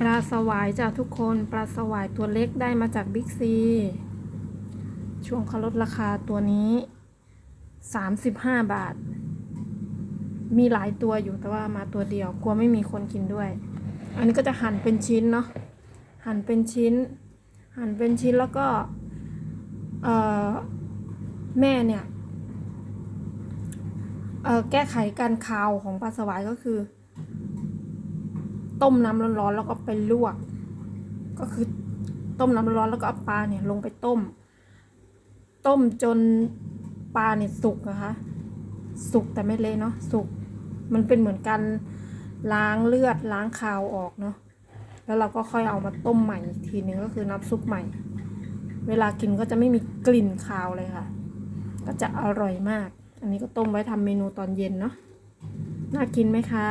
ปลาสวายจ้ะทุกคนปลาสวายตัวเล็กได้มาจากบิ๊กซี ช่วงเขาลดราคาตัวนี้ 35 บาท มีหลายตัวอยู่แต่ว่ามาตัวเดียวกลัวไม่มีคนกินด้วย อันนี้ก็จะหั่นเป็นชิ้นเนาะหั่นเป็นชิ้น หั่นเป็นชิ้นแล้วก็แม่เนี่ยแก้ไขการคาวของปลาสวายก็คือ ต้มน้ำร้อนๆแล้วก็ไปลวก ก็คือต้มน้ำร้อนแล้วก็เอาปลาเนี่ยลงไปต้ม ต้มจนปลาเนี่ยสุกนะคะสุกแต่ไม่เละเนาะสุกมันเป็นเหมือนการล้างเลือดล้างคาวออกเนาะแล้วเราก็ค่อยเอามาต้มใหม่อีกทีนึงก็คือน้ำซุปใหม่ เวลากินก็จะไม่มีกลิ่นคาวเลยค่ะ ก็จะอร่อยมาก อันนี้ก็ต้มไว้ทำเมนูตอนเย็นเนาะน่ากินไหมคะ